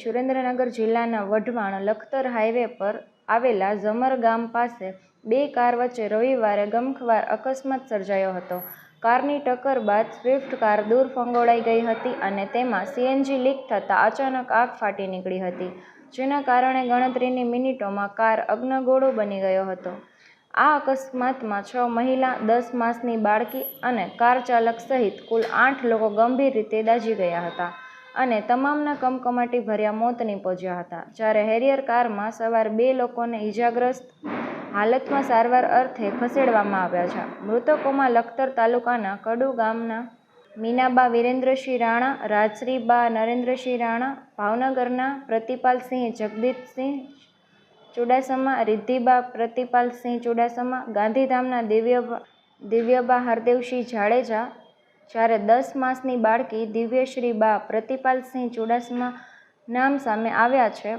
સુરેન્દ્રનગર જિલ્લાના વઢવાણ લખતર હાઈવે પર આવેલા ઝમર ગામ પાસે બે કાર વચ્ચે રવિવારે ગમખવાર અકસ્માત સર્જાયો હતો. કારની ટક્કર બાદ સ્વિફ્ટ કાર દૂર ફંગોળાઈ ગઈ હતી અને તેમાં સીએનજી લીક થતાં અચાનક આગ ફાટી નીકળી હતી, જેના કારણે ગણતરીની મિનિટોમાં કાર અગ્નગોળો બની ગયો હતો. આ અકસ્માતમાં છ મહિલા, દસ માસની બાળકી અને કાર ચાલક સહિત કુલ આઠ લોકો ગંભીર રીતે દાઝી ગયા હતા. અને તમામના કમકમાટીભર્યા મોત નીપજ્યા હતા. જ્યારે હેરિયર કારમાં સવાર બે લોકોને ઈજાગ્રસ્ત હાલતમાં સારવાર અર્થે ખસેડવામાં આવ્યા છે. મૃતકોમાં લખતર તાલુકાના કડુ ગામના મીનાબા વિરેન્દ્રસિંહ રાણા, રાજશ્રીબા નરેન્દ્રસિંહ રાણા, ભાવનગરના પ્રતિપાલસિંહ જગદીપસિંહ ચુડાસમા, રિદ્ધિબા પ્રતિપાલસિંહ ચુડાસમા, ગાંધીધામના દિવ્યબા દિવ્યબા હરદેવસિંહ જાડેજા જ્યારે દસ માસની બાળકી દિવ્યશ્રી બા પ્રતિપાલસિંહ ચુડાસમા નામ સામે આવ્યા છે